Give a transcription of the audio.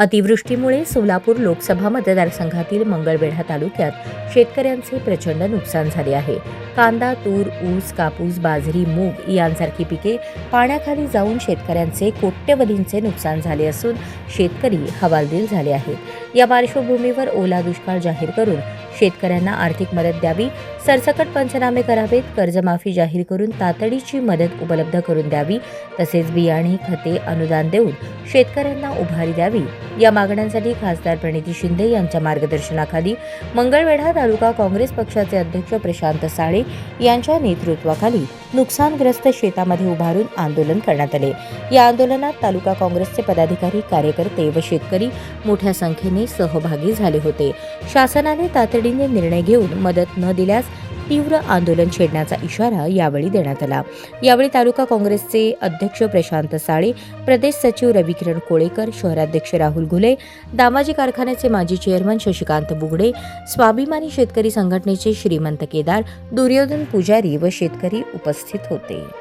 अतिवृष्टीमुळे सोलापूर लोकसभा मतदारसंघातील मंगळवेढा तालुक्यात शेतकऱ्यांचे प्रचंड नुकसान झाले आहे. कांदा तूर ऊस कापूस बाजरी मूग यांसारखी पिके पाण्याखाली जाऊन शेतकऱ्यांचे कोट्यवधींचे नुकसान झाले असून शेतकरी हवालदिल झाले आहेत. या पार्श्वभूमीवर ओला दुष्काळ जाहीर करून शेतकऱ्यांना आर्थिक मदत द्यावी सरसकट पंचनामे करावेत कर्जमाफी जाहीर करून तातडीची मदत उपलब्ध करून द्यावी तसेच बियाणे खते अनुदान देऊन शेतकऱ्यांना उभारी द्यावी. या मागण्यांसाठी खासदार प्रणिती शिंदे यांच्या मार्गदर्शनाखाली मंगळवेढा तालुका काँग्रेस पक्षाचे अध्यक्ष प्रशांत साळे यांच्या नेतृत्वाखाली नुकसानग्रस्त शेतामध्ये उभारून आंदोलन करण्यात आले. या आंदोलनात तालुका काँग्रेसचे पदाधिकारी कार्यकर्ते व शेतकरी मोठ्या संख्येने सहभागी झाले होते. शासनाने तातडीने निर्णय घेऊन मदत न दिल्यास तीव्र आंदोलन छेडण्याचा इशारा यावेळी देण्यात आला. यावेळी तालुका काँग्रेसचे अध्यक्ष प्रशांत साळे प्रदेश सचिव रविकिरण कोळेकर शहराध्यक्ष राहुल घुले दामाजी कारखान्याचे माजी चेअरमन शशिकांत बुगडे स्वाभिमानी शेतकरी संघटनेचे श्रीमंत केदार दुर्योधन पुजारी व शेतकरी उपस्थित होते.